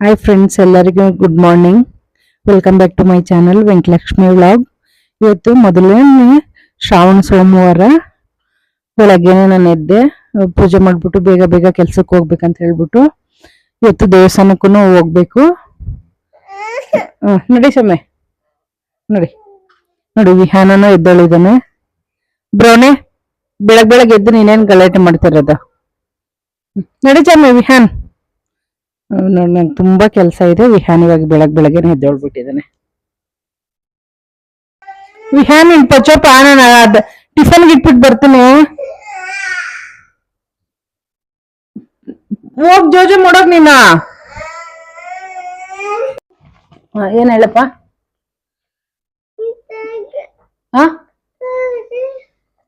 Hi friends ಎಲ್ಲರಿಗೂ good morning welcome back to my channel Venkatalakshmi vlog ಇವತ್ತು ಮೊದಲನೇ ಶ್ರಾವಣ ಸೋಮವಾರ ಬೆಳಗ್ಗೆನೆ ನಾನು ಎದ್ದೆ, ಪೂಜೆ ಮಾಡಿಬಿಟ್ಟು ಬೇಗ ಬೇಗ ಕೆಲ್ಸಕ್ಕೆ ಹೋಗ್ಬೇಕಂತ ಹೇಳ್ಬಿಟ್ಟು ಇವತ್ತು ದೇವಸ್ಥಾನಕ್ಕೂ ಹೋಗ್ಬೇಕು. ನೋಡಿ ಸೊಮ್ಮೆ ನೋಡಿ. ನೋಡಿ, ವಿಹಾನನೂ ಎದ್ದಳಿದಾನೆ. ಬ್ರೋನೆ, ಬೆಳಗ್ ಬೆಳಗ್ಗೆ ಎದ್ದು ನೀನೇನು ಗಲಾಟೆ ಮಾಡ್ತಿರೋದು ನಡಿ ಚಮ್ಮೆ ವಿಹಾನ್. ನೋಡಿ ನಂಗೆ ತುಂಬ ಕೆಲಸ ಇದೆ. ವಿಹಾನ್ ಇವಾಗ ಬೆಳಗ್ಗೆ ಬೆಳಗ್ಗೆನೆ ಎದ್ದೇಳ್ಬಿಟ್ಟಿದ್ದಾನೆ ವಿಹಾನ್ ಇನ್ ಪಚ್ಚಪ್ಪ ನಾನು ಇಟ್ಬಿಟ್ಟು ಬರ್ತೀನಿ. ಹೋಗ್ ಜೋಜು ಮಾಡೋಕ್ ನೀನ. ಹ, ಏನ್ ಹೇಳಪ್ಪ? ಹಾ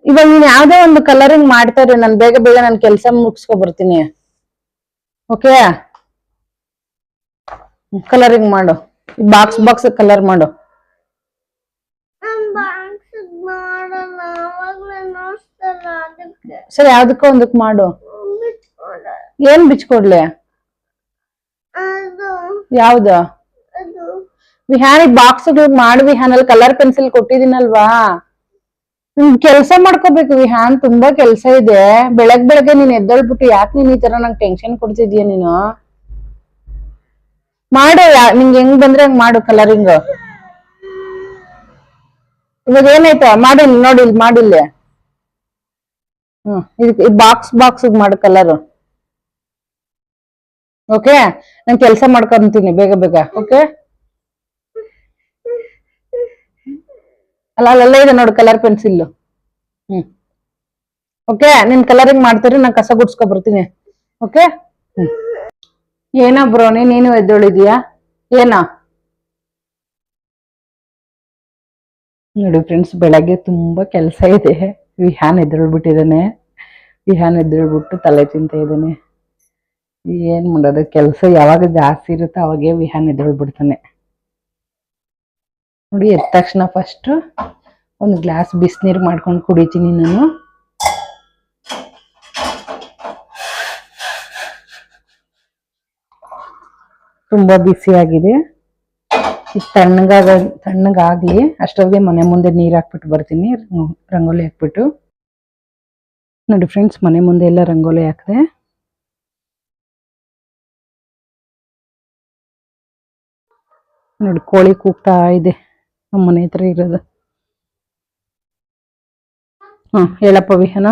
ಇವಾಗ ನೀನ್ ಯಾವ್ದೇ ಒಂದು ಕಲರಿಂಗ್ ಮಾಡ್ತಾರೆ ನಾನು ಬೇಗ ಬೇಗ ನನ್ನ ಕೆಲಸ ಮುಗಿಸ್ಕೊ ಬರ್ತೀನಿ. ಓಕೆ ಕಲರಿಂಗ್ ಮಾಡು. ಬಾಕ್ಸ್ ಬಾಕ್ಸ್ ಕಲರ್ ಮಾಡು. ಸರಿ ಅದಕ್ಕ ಒಂದಕ್ ಮಾಡು. ಏನ್ ಬಿಚ್ಕೊಡ್ಲಿ? ಯಾವ್ದ? ಈ ಬಾಕ್ಸ್ ಮಾಡು ವಿಹಾನ್ ಅಲ್ಲಿ ಕಲರ್ ಪೆನ್ಸಿಲ್ ಕೊಟ್ಟಿದೀನಲ್ವಾ ಕೆಲಸ ಕೆಲ್ಸ ಮಾಡ್ಕೋಬೇಕು ವಿಹಾನ್ ತುಂಬಾ ಕೆಲ್ಸ ಇದೆ. ಬೆಳಗ್ ಬೆಳಗ್ಗೆ ನೀನ್ ಎದ್ದಳ್ಬಿಟ್ಟು ಯಾಕೆ ನೀನ್ ಈ ತರ ನಂಗೆ ಟೆನ್ಷನ್ ಕೊಡ್ತಿದ್ಯಾ ನೀನು? ಮಾಡು ನಿಂಗೆ ಹೆಂಗ್ ಬಂದ್ರೆ ಹಂಗ್ ಮಾಡು ಕಲರಿಂಗ್ ಇವಾಗ ಏನಾಯ್ತ? ಮಾಡಿಲ್ಲ ನೋಡಿ ಇಲ್ಲಿ ಮಾಡಿಲ್ಲ ಹ್ಮ್ ಇದಕ್ಕೆ ಬಾಕ್ಸ್ ಬಾಕ್ಸ್ ಮಾಡು ಕಲರ್ ಓಕೆ ನಾನ್ ಕೆಲ್ಸ ಮಾಡ್ಕೊಂತೀನಿ ಬೇಗ ಬೇಗ ಓಕೆ ಅಲ್ಲ ಅಲ್ಲೆಲ್ಲ ಇದೆ ನೋಡು ಕಲರ್ ಪೆನ್ಸಿಲ್ ಹ್ಮ್. ಓಕೆ ನಿನ್ ಕಲರಿಂಗ್ ಮಾಡ್ತೀರಿ, ನಾನು ಕಸ ಗುಡ್ಸ್ಕೊ ಬರ್ತೀನಿ. ಓಕೆ ಹ್ಮ್. ಏನೋ ಬ್ರೋನಿ ನೀನು ಎದ್ದೊಳಿದೀಯಾ? ಏನೋ? ನೋಡಿ ಫ್ರೆಂಡ್ಸ್ ಬೆಳಗ್ಗೆ ತುಂಬಾ ಕೆಲಸ ಇದೆ. ವಿಹಾನ್ ಎದ್ದೇಳ್ಬಿಟ್ಟಿದ್ದಾನೆ. ವಿಹಾನ್ ಎದ್ದೇಳ್ಬಿಟ್ಟು ತಲೆ ತಿಂತ ಇದ್ದಾನೆ. ಏನ್ ಮಾಡೋದು, ಕೆಲಸ ಯಾವಾಗ ಜಾಸ್ತಿ ಇರುತ್ತೋ ಅವಾಗೇ ವಿಹಾನ್ ಎದ್ದೇಳ್ಬಿಡ್ತಾನೆ. ನೋಡಿ, ಎದ್ದ ತಕ್ಷಣ ಫಸ್ಟ್ ಒಂದು ಗ್ಲಾಸ್ ಬಿಸಿನೀರು ಮಾಡ್ಕೊಂಡು ಕುಡಿತೀನಿ ನಾನು. ತುಂಬಾ ಬಿಸಿಯಾಗಿದೆ ತಣ್ಣಗಾಗ ತಣ್ಣಗಾಗ್ಲಿ ಅಷ್ಟೊತ್ತಿಗೆ ಮನೆ ಮುಂದೆ ನೀರು ಹಾಕ್ಬಿಟ್ಟು ಬರ್ತೀನಿ. ರಂಗೋಲಿ ಹಾಕ್ಬಿಟ್ಟು. ನೋಡಿ ಫ್ರೆಂಡ್ಸ್ ಮನೆ ಮುಂದೆ ಎಲ್ಲ ರಂಗೋಲಿ ಹಾಕಿದೆ. ನೋಡಿ ಕೋಳಿ ಕೂಗ್ತಾ ಇದೆ. ನಮ್ಮ ಮನೆ ಹತ್ರ ಇರೋದು. ಹ್ಮ್, ಹೇಳಪ್ಪ ವಿಹನ.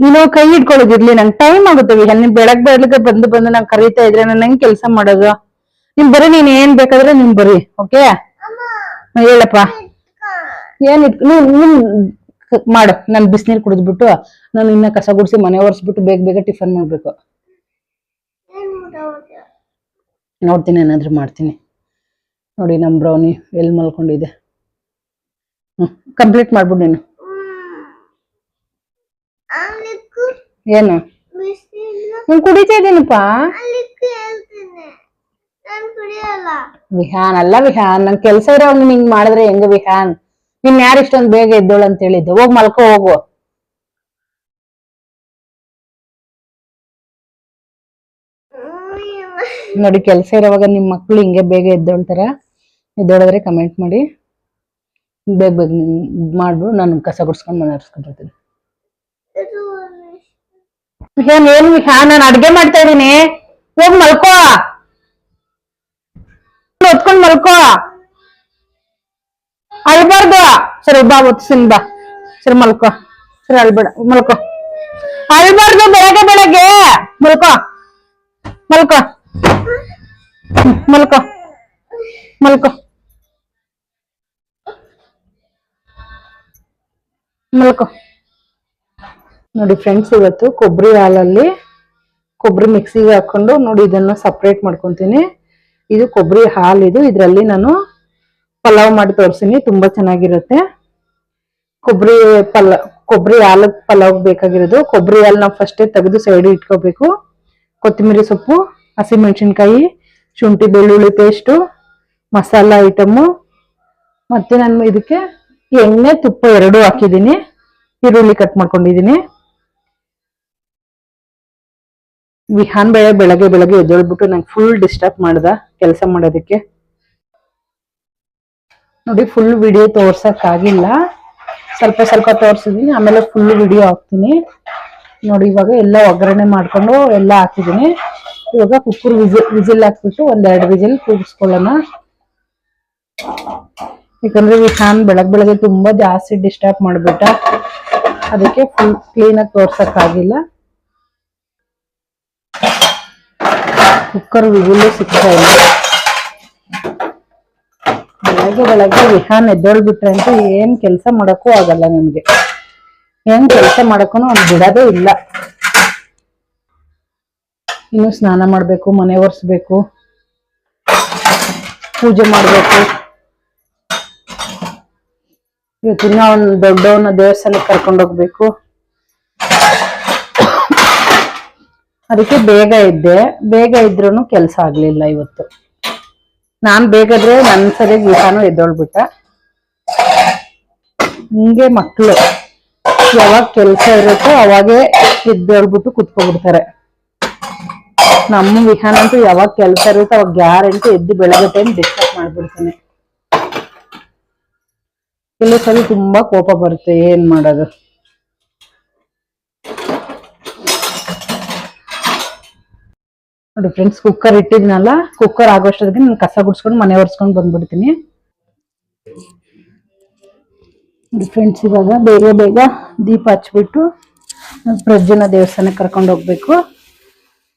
ನೀನು ಕೈ ಹಿಡ್ಕೊಳ್ಳೋದಿರ್ಲಿ ನಂಗೆ ಟೈಮ್ ಆಗುತ್ತೆ ವಿಹಲ್ ನೀನ್ ಬೆಳಗ್ ಬೆಳಗ್ಗೆ ಬಂದು ಬಂದು ನಂಗೆ ಕರೀತಾ ಇದ್ರೆ ನಾನು ಹೆಂಗ್ ಕೆಲಸ ಮಾಡೋದು. ನೀನ್ ಬರೀ, ನೀನ್ ಏನ್ ಬೇಕಾದ್ರೆ ನೀನ್ ಬರೀ ಓಕೆ ಹೇಳಪ್ಪ. ಏನ್ ಇಟ್ ಮಾಡು. ನಾನು ಬಿಸಿನೀರು ಕುಡಿದ್ಬಿಟ್ಟು, ನಾನು ಇನ್ನ ಕಸ ಗುಡಿಸಿ ಮನೆ ಒರೆಸ್ಬಿಟ್ಟು ಬೇಗ ಬೇಗ ಟಿಫನ್ ಮಾಡ್ಬೇಕು. ನೋಡ್ತೀನಿ, ಏನಾದ್ರು ಮಾಡ್ತೀನಿ. ನೋಡಿ ನಮ್ ಬ್ರೌನಿ ಎಲ್ಲಿ ಮಲ್ಕೊಂಡಿದೆ. ಹ್ಮ್ ಕಂಪ್ಲೀಟ್ ಮಾಡ್ಬಿಡು ನೀನು. ಏನು? ನೀನ್ ಕುಡಿತಾ ಇದ್ದೀನಪ್ಪ ಕುಡಿಯಲ್ಲ. ವಿಹಾನ್ ಅಲ್ಲ ವಿಹಾನ್ ನನ್ ಕೆಲಸ ಇರೋ ಹಿಂಗ್ ಮಾಡಿದ್ರೆ ಹೆಂಗ ವಿಹಾನ್? ನಿನ್ ಯಾರು ಇಷ್ಟೊಂದು ಬೇಗ ಎದ್ದೋಳು ಅಂತ ಹೇಳಿದ್ದು? ಹೋಗ್ ಮಲ್ಕೋ ಹೋಗು. ನೋಡಿ ಕೆಲಸ ಇರೋವಾಗ ನಿಮ್ ಮಕ್ಳು ಹಿಂಗೆ ಬೇಗ ಎದ್ದೋಳ್ತಾರ. ಎದ್ದೋಳಿದ್ರೆ ಕಮೆಂಟ್ ಮಾಡಿ. ಬೇಗ ಬೇಗ ಮಾಡ್ಬಿಡು ನಾನು ಕಸ ಗುಡ್ಸ್ಕೊಂಡು ಮನೆ ಒಂದು ಏನ್ ವಿಹಾನ್ ನಾನು ಅಡ್ಗೆ ಮಾಡ್ತಾ ಇದೀನಿ ಹೋಗ್ ಮಲ್ಕೋ. ಹೊತ್ಕೊಂಡ್ ಮಲ್ಕೋ. ಅಳ್ಬಾರ್ದು. ಸರಿ, ಬಾ ಒತ್ಸಿನ್ ಬಾ. ಸರಿ, ಮಲ್ಕೋ. ಸರಿ, ಅಳ್ಬೇಡ. ಮಲ್ಕೋ. ಅಳ್ಬಾರ್ದು, ಬೆಳಗ್ಗೆ ಬೆಳಗ್ಗೆ. ಮಲ್ಕೋ. ಮಲ್ಕೋ. ಮಲ್ಕೋ. ಮಲ್ಕೋ. ಮಲ್ಕೋ. ನೋಡಿ ಫ್ರೆಂಡ್ಸ್ ಇವತ್ತು ಕೊಬ್ಬರಿ ಹಾಲಲ್ಲಿ ಕೊಬ್ಬರಿ ಮಿಕ್ಸಿಗೆ ಹಾಕೊಂಡು ನೋಡಿ ಇದನ್ನು ಸಪ್ರೇಟ್ ಮಾಡ್ಕೊತೀನಿ. ಇದು ಕೊಬ್ಬರಿ ಹಾಲು ಇದು. ಇದರಲ್ಲಿ ನಾನು ಪಲಾವ್ ಮಾಡಿ ತೋರಿಸ್ತೀನಿ ತುಂಬ ಚೆನ್ನಾಗಿರುತ್ತೆ. ಕೊಬ್ಬರಿ ಪಲ ಕೊಬ್ಬರಿ ಹಾಲು ಪಲಾವ್ ಬೇಕಾಗಿರೋದು. ಕೊಬ್ಬರಿ ಹಾಲು ನಾವು ಫಸ್ಟೇ ತೆಗೆದು ಸೈಡ್ ಇಟ್ಕೋಬೇಕು. ಕೊತ್ತಂಬರಿ ಸೊಪ್ಪು ಹಸಿಮೆಣಸಿನ್ಕಾಯಿ ಶುಂಠಿ ಬೆಳ್ಳುಳ್ಳಿ ಪೇಸ್ಟು ಮಸಾಲ ಐಟಮು ಮತ್ತು ನಾನು ಇದಕ್ಕೆ ಎಣ್ಣೆ ತುಪ್ಪ ಎರಡೂ ಹಾಕಿದ್ದೀನಿ. ಈರುಳ್ಳಿ ಕಟ್ ಮಾಡ್ಕೊಂಡಿದ್ದೀನಿ. ವಿಹಾನ್ ಬೆಳೆ ಬೆಳಗ್ಗೆ ಬೆಳಗ್ಗೆ ಎದ್ದೇಳ್ಬಿಟ್ಟು ನಂಗೆ ಫುಲ್ ಡಿಸ್ಟರ್ಬ್ ಮಾಡ್ದ ಕೆಲಸ ಮಾಡೋದಕ್ಕೆ. ನೋಡಿ ಫುಲ್ ವಿಡಿಯೋ ತೋರ್ಸಕ್ ಆಗಿಲ್ಲ ಸ್ವಲ್ಪ ಸ್ವಲ್ಪ ತೋರ್ಸಿದೀನಿ, ಆಮೇಲೆ ಫುಲ್ ವಿಡಿಯೋ ಹಾಕ್ತೀನಿ. ನೋಡಿ, ಇವಾಗ ಎಲ್ಲ ಒಗ್ಗರಣೆ ಮಾಡ್ಕೊಂಡು ಎಲ್ಲ ಹಾಕಿದೀನಿ. ಇವಾಗ ಕುಕ್ಕರ್ ವಿಜಿಲ್ ವಿಸಿಲ್ ಹಾಕ್ಬಿಟ್ಟು ಒಂದೆರಡು ವಿಜಿಲ್ ಕೂಗಿಸ್ಕೊಳ್ಳೋಣ. ಯಾಕಂದ್ರೆ ವಿಹಾನ್ ಬೆಳಗ್ ಬೆಳಗ್ಗೆ ತುಂಬಾ ಜಾಸ್ತಿ ಡಿಸ್ಟರ್ಬ್ ಮಾಡ್ಬಿಟ್ಟ. ಅದಕ್ಕೆ ಫುಲ್ ಕ್ಲೀನ್ ಆಗಿ ತೋರ್ಸಕ್ ಕುಕ್ಕರ್ ವಿಗುಲು ಸಿಗ್ತಾ ಇಲ್ಲ. ಬೆಳಗ್ಗೆ ಬೆಳಗ್ಗೆ ವಿಹಾನ್ ಎದ್ದೊಳ್ಬಿಟ್ರೆ ಅಂತ ಏನ್ ಕೆಲಸ ಮಾಡಕ್ಕೂ ಆಗಲ್ಲ ನಮ್ಗೆ. ಏನ್ ಕೆಲಸ ಮಾಡಕ್ಕೂ ಅವ್ನು ಬಿಡೋದೇ ಇಲ್ಲ. ಇನ್ನು ಸ್ನಾನ ಮಾಡ್ಬೇಕು, ಮನೆ ಒರೆಸ್ಬೇಕು, ಪೂಜೆ ಮಾಡ್ಬೇಕು. ಇವತ್ತಿನ ಅವ್ನು ದೊಡ್ಡವನ್ನ ದೇವಸ್ಥಾನಕ್ಕೆ ಕರ್ಕೊಂಡು ಹೋಗ್ಬೇಕು ಅದಕ್ಕೆ ಬೇಗ ಇದ್ದೆ ಬೇಗ ಇದ್ರೂ ಕೆಲಸ ಆಗ್ಲಿಲ್ಲ ಇವತ್ತು. ನಾನ್ ಬೇಗದ್ರೆ ನನ್ ಸರಿ ಗೀತಾನು ಎದ್ದೊಳ್ಬಿಟ್ಟ. ಹಿಂಗೆ ಮಕ್ಳು, ಯಾವಾಗ ಕೆಲಸ ಇರುತ್ತೋ ಅವಾಗೆ ಎದ್ದೇಳ್ಬಿಟ್ಟು ಕುತ್ಕೊಬಿಡ್ತಾರೆ. ನಮ್ಮ ವಿಹಾನ ಅಂತೂ ಯಾವಾಗ ಕೆಲ್ಸ ಇರುತ್ತೋ ಅವಾಗ ಗ್ಯಾರಂಟಿ ಎದ್ದು ಬೆಳಗ್ಗೆ ಟೈಮ್ ಡಿಸ್ಟರ್ಬ್ ಮಾಡ್ಬಿಡ್ತಾನೆ. ಕೆಲವು ಸಲ ತುಂಬಾ ಕೋಪ ಬರುತ್ತೆ, ಏನ್ ಮಾಡೋದು? ನೋಡಿ ಫ್ರೆಂಡ್ಸ್ ಕುಕ್ಕರ್ ಇಟ್ಟಿದ್ನಲ್ಲ ಕುಕ್ಕರ್ ಆಗೋಷ್ಟೊತ್ತಿಗೆ ನಾನು ಕಸ ಗುಡ್ಸ್ಕೊಂಡು ಮನೆ ಒರೆಸ್ಕೊಂಡು ಬಂದ್ಬಿಡ್ತೀನಿ. ನೋಡಿ ಫ್ರೆಂಡ್ಸ್ ಇವಾಗ ಬೇಗ ಬೇಗ ದೀಪ ಹಚ್ಬಿಟ್ಟು ಪ್ರಜ್ಜನ ದೇವಸ್ಥಾನಕ್ಕೆ ಕರ್ಕೊಂಡು ಹೋಗ್ಬೇಕು.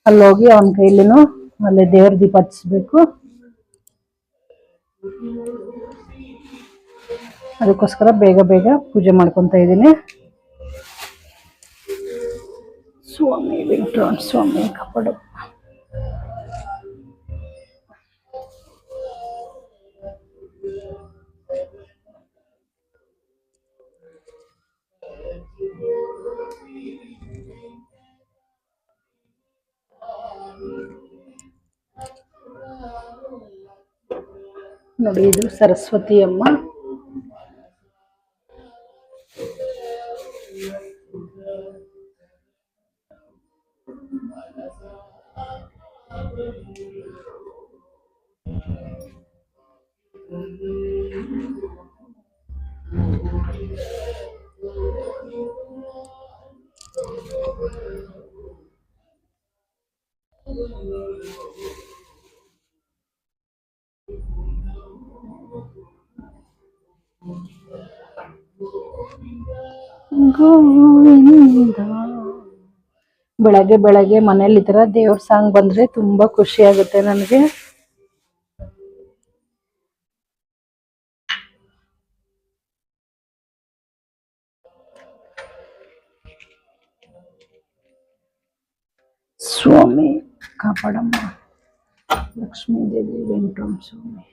ಅಲ್ಲಿ ಹೋಗಿ ಅವನ ಕೈಲಿನೂ ಅಲ್ಲಿ ದೇವ್ರ ದೀಪ ಹಚ್ಬೇಕು ಅದಕ್ಕೋಸ್ಕರ ಬೇಗ ಬೇಗ ಪೂಜೆ ಮಾಡ್ಕೊಂತ ಇದ್ದೀನಿ. ಸ್ವಾಮಿ ವೆಂಕಟರಮಣ ಸ್ವಾಮಿ, ಕಾಪಾಡು. ನೋಡಿ ಇದು ಸರಸ್ವತಿ ಅಮ್ಮ ಗೋವಿಂದ. ಬೆಳಗ್ಗೆ ಬೆಳಗ್ಗೆ ಮನೇಲಿ ಈ ತರ ದೇವ್ರ ಸಾಂಗ್ ಬಂದ್ರೆ ತುಂಬಾ ಖುಷಿ ಆಗುತ್ತೆ ನನಗೆ. ಸ್ವಾಮಿ ಕಾಪಾಡಮ್ಮ. ಲಕ್ಷ್ಮೀ ದೇವಿ ವೆಂಕಟರಮಣ ಸ್ವಾಮಿ.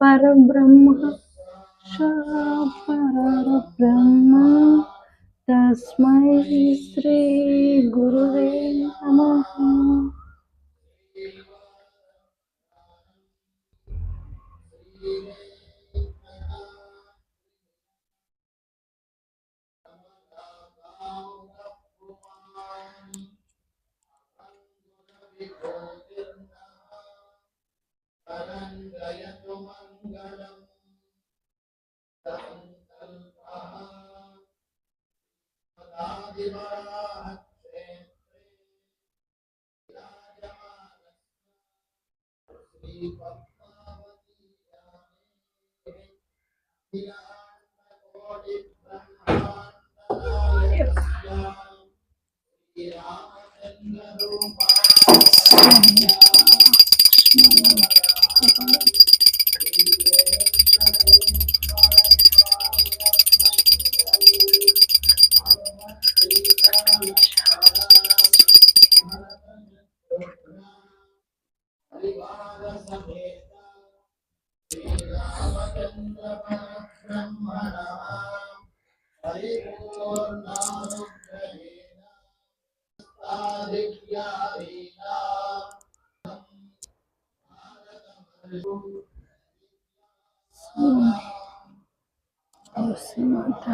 परब्रह्म परब्रह्म तस्मै श्री गुरुवे Música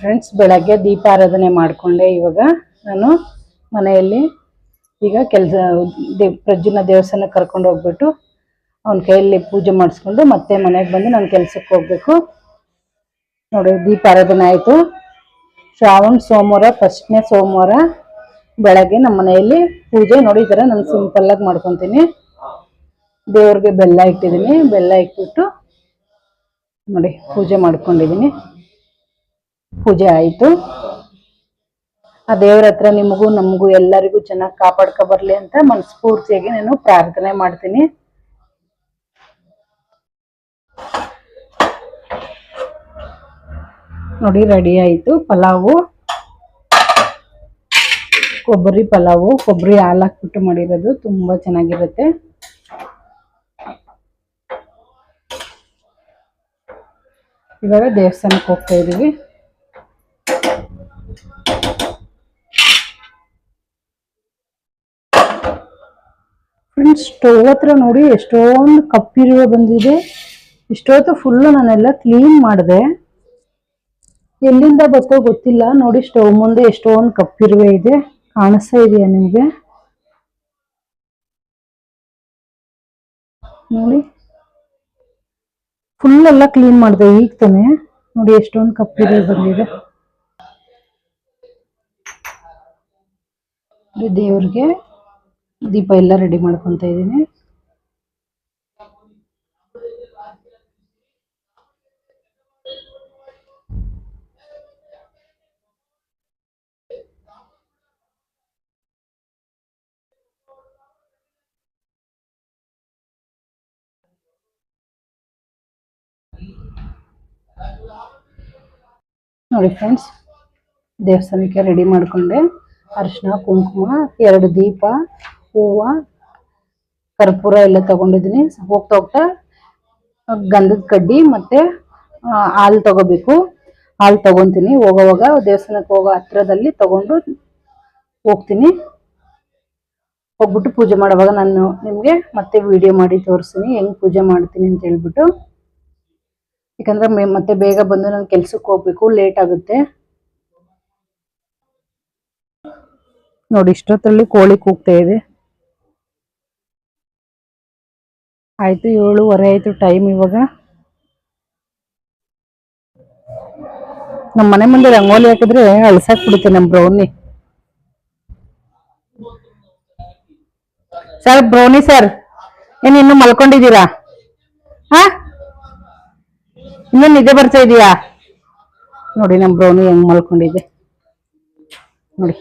ಫ್ರೆಂಡ್ಸ್ ಬೆಳಗ್ಗೆ ದೀಪಾರಾಧನೆ ಮಾಡಿಕೊಂಡೆ ಇವಾಗ ನಾನು ಮನೆಯಲ್ಲಿ. ಈಗ ಕೆಲಸ ದೇವ್ ಪ್ರಜ್ಜುನ ದೇವಸ್ಥಾನಕ್ಕೆ ಕರ್ಕೊಂಡು ಹೋಗ್ಬಿಟ್ಟು ಅವನ ಕೈಯಲ್ಲಿ ಪೂಜೆ ಮಾಡಿಸ್ಕೊಂಡು ಮತ್ತೆ ಮನೆಗೆ ಬಂದು ನಾನು ಕೆಲಸಕ್ಕೆ ಹೋಗ್ಬೇಕು. ನೋಡಿ, ದೀಪಾರಾಧನೆ ಆಯಿತು. ಶ್ರಾವಣ, ಸೋಮವಾರ, ಫಸ್ಟ್ನೇ ಸೋಮವಾರ ಬೆಳಗ್ಗೆ ನಮ್ಮ ಮನೆಯಲ್ಲಿ ಪೂಜೆ. ನೋಡಿ, ಈ ನಾನು ಸಿಂಪಲ್ಲಾಗಿ ಮಾಡ್ಕೊತೀನಿ. ದೇವ್ರಿಗೆ ಬೆಲ್ಲ ಇಟ್ಟಿದ್ದೀನಿ. ಬೆಲ್ಲ ಇಟ್ಬಿಟ್ಟು ನೋಡಿ, ಪೂಜೆ ಮಾಡ್ಕೊಂಡಿದ್ದೀನಿ ಪೂಜೆ ಆಯಿತು. ಆ ದೇವ್ರ ಹತ್ರ ನಿಮಗೂ ನಮಗೂ ಎಲ್ಲರಿಗೂ ಚೆನ್ನಾಗಿ ಕಾಪಾಡ್ಕೊ ಬರಲಿ ಅಂತ ಮನಸ್ಫೂರ್ತಿಯಾಗಿ ನಾನು ಪ್ರಾರ್ಥನೆ ಮಾಡ್ತೀನಿ. ನೋಡಿ ರೆಡಿ ಆಯಿತು. ಪಲಾವು. ಕೊಬ್ಬರಿ ಪಲಾವು. ಕೊಬ್ಬರಿ ಹಾಲು ಹಾಕ್ಬಿಟ್ಟು ಮಾಡಿರೋದು ತುಂಬ ಚೆನ್ನಾಗಿರುತ್ತೆ. ಇವಾಗ ದೇವಸ್ಥಾನಕ್ಕೆ ಹೋಗ್ತಾ ಇದ್ದೀವಿ. ಫ್ರೆಂಡ್ಸ್ ಸ್ಟವ್ ಹತ್ರ ನೋಡಿ ಎಷ್ಟೊಂದು ಕಪ್ಪಿರುವ ಬಂದಿದೆ. ಇಷ್ಟೊತ್ತು ಫುಲ್ಲು ನಾನೆಲ್ಲ ಕ್ಲೀನ್ ಮಾಡಿದೆ. ಎಲ್ಲಿಂದ ಬತ್ತೋ ಗೊತ್ತಿಲ್ಲ. ನೋಡಿ ಸ್ಟೋವ್ ಮುಂದೆ ಎಷ್ಟೊಂದು ಕಪ್ಪಿರುವೆ ಇದೆ. ಕಾಣಿಸ್ತಾ ಇದೆಯಾ ನಿಮಗೆ? ನೋಡಿ. ಫುಲ್ ಎಲ್ಲ ಕ್ಲೀನ್ ಮಾಡಿದೆ, ಈಗ ತಾನೆ. ನೋಡಿ ಎಷ್ಟೊಂದು ಕಪ್ ಇದೆ ಬಂದಿದೆ. ದೇವ್ರಿಗೆ ದೀಪ ಎಲ್ಲ ರೆಡಿ ಮಾಡ್ಕೊಂತ ಇದ್ದೀನಿ. ನೋಡಿ ಫ್ರೆಂಡ್ಸ್ ದೇವಸ್ಥಾನಕ್ಕೆ ರೆಡಿ ಮಾಡ್ಕೊಂಡೆ. ಅರಿಶಿನ ಕುಂಕುಮ, ಎರಡು ದೀಪ, ಹೂವು, ಕರ್ಪೂರ ಎಲ್ಲ ತಗೊಂಡಿದ್ದೀನಿ. ಹೋಗ್ತಾ ಹೋಗ್ತಾ ಗಂಧದ ಕಡ್ಡಿ ಮತ್ತೆ ಹಾಲು ತಗೋಬೇಕು. ಹಾಲು ತಗೊಂತೀನಿ. ಹೋಗೋವಾಗ ದೇವಸ್ಥಾನಕ್ಕೆ ಹೋಗೋ ಹತ್ರದಲ್ಲಿ ತಗೊಂಡು ಹೋಗ್ತೀನಿ. ಹೋಗ್ಬಿಟ್ಟು ಪೂಜೆ ಮಾಡುವಾಗ ನಾನು ನಿಮಗೆ ಮತ್ತೆ ವಿಡಿಯೋ ಮಾಡಿ ತೋರಿಸ್ತೀನಿ. ಹೆಂಗೆ ಪೂಜೆ ಮಾಡ್ತೀನಿ ಅಂತ ಹೇಳ್ಬಿಟ್ಟು. ಯಾಕಂದ್ರೆ ಮತ್ತೆ ಬೇಗ ಬಂದು ನಾನು ಕೆಲ್ಸಕ್ಕೆ ಹೋಗ್ಬೇಕು ಲೇಟ್ ಆಗುತ್ತೆ. ನೋಡಿ, ಇಷ್ಟೊತ್ತಲ್ಲಿ ಕೋಳಿ ಕೂಗ್ತಾ ಇದೆ. ಆಯ್ತು, ಏಳುವರೆ ಆಯ್ತು ಟೈಮ್ ಇವಾಗ. ನಮ್ಮ ಮನೆ ಮುಂದೆ ರಂಗೋಲಿ ಹಾಕಿದ್ರೆ ಅಳ್ಸಾಕ್ ಬಿಡುತ್ತೆ ನಮ್ಮ ಬ್ರೌನಿ. ಸರ್ ಬ್ರೌನಿ ಸರ್, ಏನ್ ಇನ್ನು ಮಲ್ಕೊಂಡಿದ್ದೀರಾ? ಹಾ? ಇನ್ನು ನಿದ್ದೆ ಬರ್ತಾ ಇದೀಯಾ? ನೋಡಿ ನಮ್ ಬ್ರೌನಿ ಹೆಂಗ್ ಮಲ್ಕೊಂಡಿದೆ. ನೋಡಿ.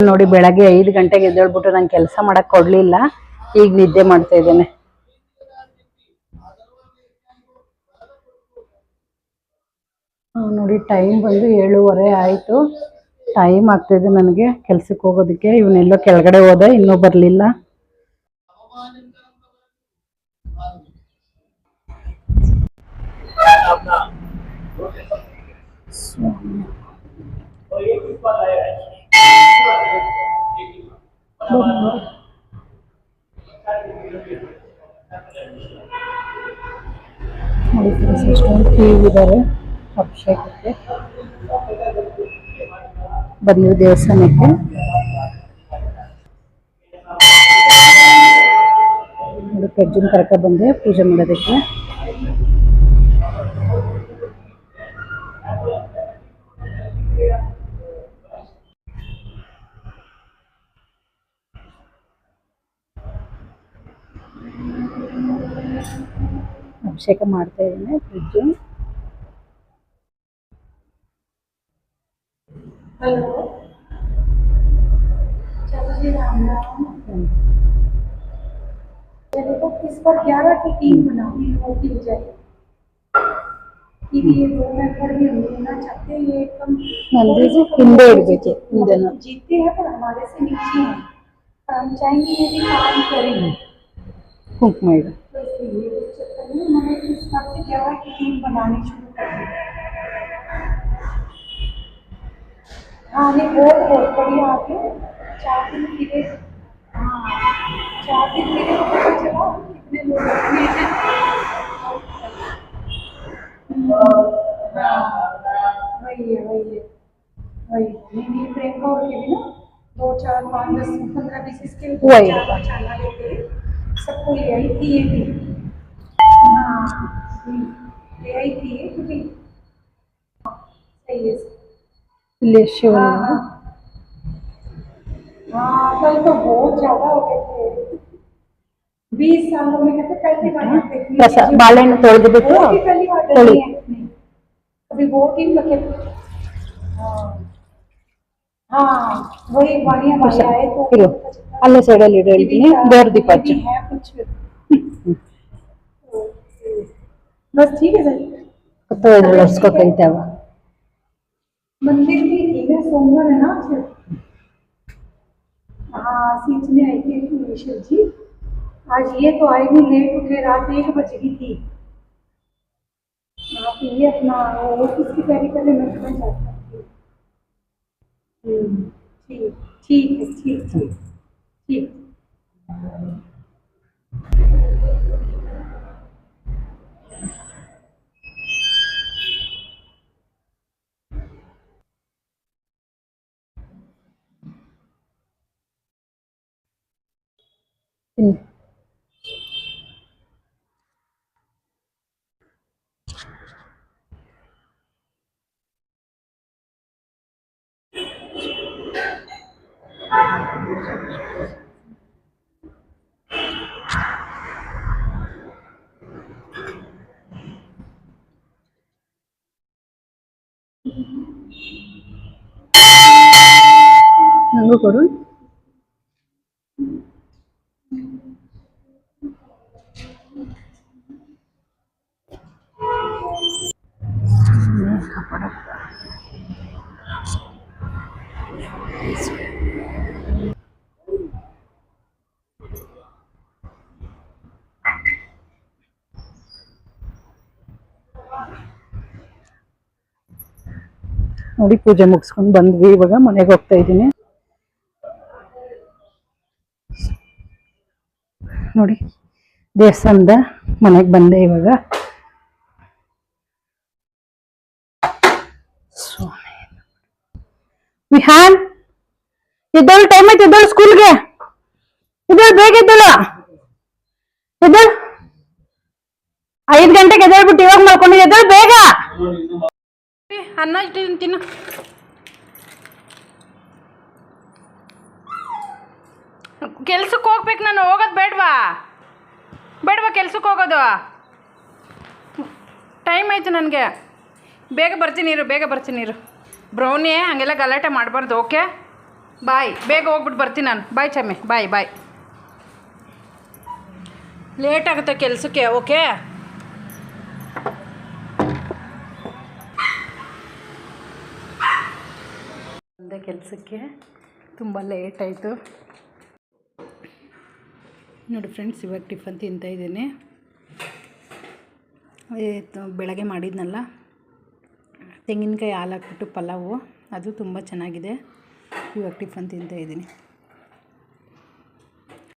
ನೋಡಿ, ಬೆಳಗ್ಗೆ ಐದು ಗಂಟೆಗೆ ಎದ್ದೇಳ್ಬಿಟ್ಟು ನಂಗೆ ಕೆಲಸ ಮಾಡಕ್ ಕೊಡ್ಲಿಲ್ಲ. ಈಗ ನಿದ್ದೆ ಮಾಡ್ತಾ ಇದ್ದೇನೆ. ನೋಡಿ, ಟೈಮ್ ಬಂದು ಏಳುವರೆ ಆಯ್ತು. ಟೈಮ್ ಆಗ್ತಿದೆ ನನಗೆ ಕೆಲ್ಸಕ್ಕೆ ಹೋಗೋದಕ್ಕೆ. ಇವನ್ನೆಲ್ಲೋ ಕೆಳಗಡೆ ಹೋದ, ಇನ್ನೂ ಬರ್ಲಿಲ್ಲ ನೋಡಿ friends, ಎಷ್ಟೊಂದು ಕ್ಯೂ ಇದ್ದಾರೆ ಅಭಿಷೇಕಕ್ಕೆ ಬಂದು ದೇವಸ್ಥಾನಕ್ಕೆ ನೋಡಿ ಪ್ರಜ್ಜನ್ ಕರ್ಕ ಬಂದೆ ಪೂಜೆ ಮಾಡೋದಕ್ಕೆ ಅಭಿಷೇಕ ಮಾಡ್ತಾ ಇದ್ದೀನಿ ಫ್ರಿಜ್ಜು हेलो चलो जी राम राम चलो तो किस पर ग्यारह की टीम बनानी है की जाए ये दो मेंबर भी हम लेना चाहते हैं ये कम ನಂದಿದು ಹಿಂದೆ ಇಡಬೇಕು ಹಿಂದೆನ जीते हैं पर हमारे से नीचे हैं पर हम चाहेंगे ये भी काम करेंगे ಕುಂಕುಮ ಇಡು तो इसलिए इस चक्कर में मैंने इस हिसाब से ग्यारह की टीम बनानी शुरू कर दी हाँ नहीं बहुत बहुत बढ़िया आगे चार दिन फिरे हाँ चार दिन फिरे तो पता चला कितने लोग उसमें हैं हम्म, हाँ, वही है वही है वही नहीं प्रियंका और के भी ना दो चार पाँच दस पंद्रह बीस इसके वही। सबको ले आई थी ये थी हाँ ले आई थी ये थी सही है ले हाँ कल तो बहुत ज़्यादा हो गए थे बीस सालों में कहते कल की बात बाले ने तोड़ दे देते हो अभी वो टीम लगे हाँ वही बढ़िया बढ़िया है तो ಅಲ್ಲೇ ಸೈಡಲ್ಲಿ ಇಡು ಹೇಳ್ತೀನಿ ದೇವ್ರ ದೀಪ ಹಚ್ಚು है कुछ बस ठीक है सर ತೊಳೆದು ಒರೆಸ್ಕೊತೈತಾವ मंदिर की थी ना सोमवार है ना आज हाँ सींचने आई थी ईश्वर जी आज ये तो आए भी लेट उठे रात एक बज गई थी आप ये अपना ऑफिस की तैयारी कर रहे मैं घर जाता हूँ हम्म, ठीक ठीक है ठीक ठीक ठीक ತಿನ್ನು. ನಂಗೂ ಕೊಡು. ನೋಡಿ ಪೂಜೆ ಮುಗಿಸ್ಕೊಂಡು ಬಂದ್ವಿ ಇವಾಗ ಮನೆಗೆ ಹೋಗ್ತಾ ಇದ್ದೀನಿ. ನೋಡಿ. ದೇವಸ್ಥಾನದ ಮನೆಗೆ ಬಂದೆ ಇವಾಗ. ವಿಹಾನ್ ಇದ್ದಳು ಟೈಮ್ ಆಯ್ತು ಇದ್ದಳು ಸ್ಕೂಲ್ಗೆ ಇದ್ದಳು ಬೇಗ ಎದ್ದೇಳು. ಇದ್ದಳು ಐದು ಗಂಟೆಗೆ ಎದ್ದೇಳ್ಬಿಟ್ಟು ಇವಾಗ ಮಾಡ್ಕೊಂಡು ಎದ್ದೇಳು ಬೇಗ. ಅನ್ನ ತಿನ್ನು. ಕೆಲ್ಸಕ್ಕೆ ಹೋಗ್ಬೇಕು ನಾನು, ಹೋಗೋದು ಬೇಡವಾ? ಬೇಡವಾ ಕೆಲ್ಸಕ್ಕೆ ಹೋಗೋದು? ಟೈಮ್ ಆಯಿತು ನನಗೆ. ಬೇಗ ಬರ್ತೀನಿ ಇರು, ಬೇಗ ಬರ್ತೀನಿ ಇರು. ಬ್ರೌನಿ, ಹಂಗೆಲ್ಲ ಗಲಾಟೆ ಮಾಡಬಾರ್ದು, ಓಕೆ? ಬಾಯ್, ಬೇಗ ಹೋಗ್ಬಿಟ್ಟು ಬರ್ತೀನಿ ನಾನು. ಬಾಯ್ ಚಮ್ಮೆ ಬಾಯ್ ಬಾಯ್. ಲೇಟ್ ಆಗುತ್ತೆ ಕೆಲಸಕ್ಕೆ, ಓಕೆ? ಬಂದೆ ಕೆಲಸಕ್ಕೆ. ತುಂಬ ಲೇಟ್ ಆಯಿತು. ನೋಡಿ ಫ್ರೆಂಡ್ಸ್, ಇವಾಗ ಟಿಫನ್ ತಿಂತಾ ಇದ್ದೀನಿ. ಇದು ಬೆಳಗ್ಗೆ ಮಾಡಿದ್ನಲ್ಲ. ತೆಂಗಿನಕಾಯಿ ಹಾಲು ಹಾಕ್ಬಿಟ್ಟು ಪಲಾವು, ಅದು ತುಂಬ ಚೆನ್ನಾಗಿದೆ. ಇವಾಗ ಟಿಫನ್ ತಿಂತಾ ಇದ್ದೀನಿ.